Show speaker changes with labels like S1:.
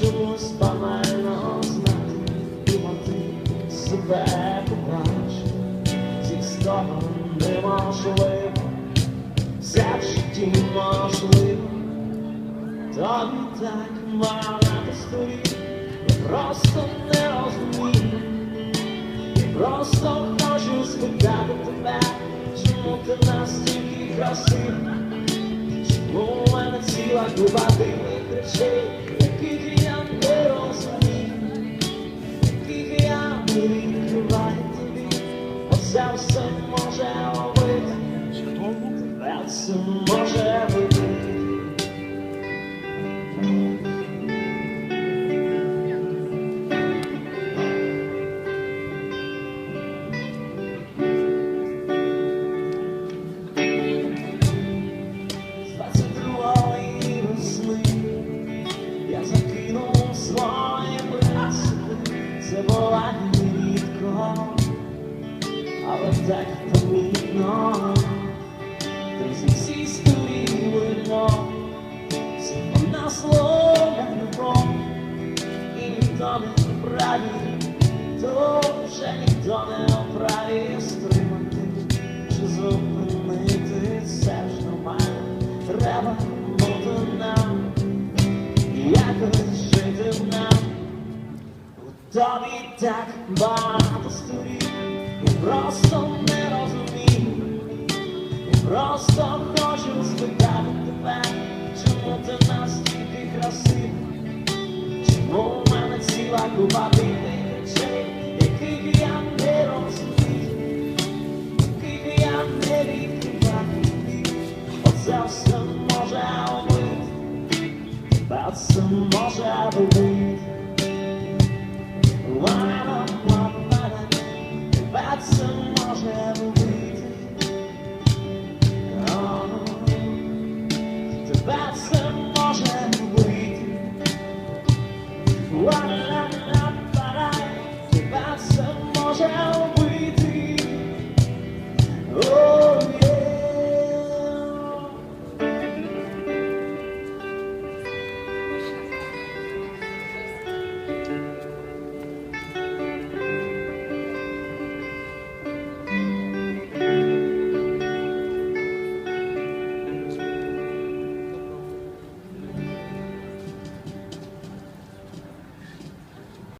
S1: робити. Чомусь банально знати, думати себе побач, зі сторон неможливо, все в житті можливо, тобі так багато сторін, просто не розумію, я просто хочу спитати тебе, чому ти настільки красива, чому мене ціла купа дивних речей, яких я ніхто не вправі, то вже ніхто не вправі стримати, чи зупинити це ж нормально, треба бути нам. Якось жити нам. У тобі так багато сторін, я просто не розумію, я просто хочу спитати тебе, чому ти настільки красива, чому в мене ціла купа дивних речей, яких я не розумію, яких я не відкриваю оце все може робити. About some more shadowy.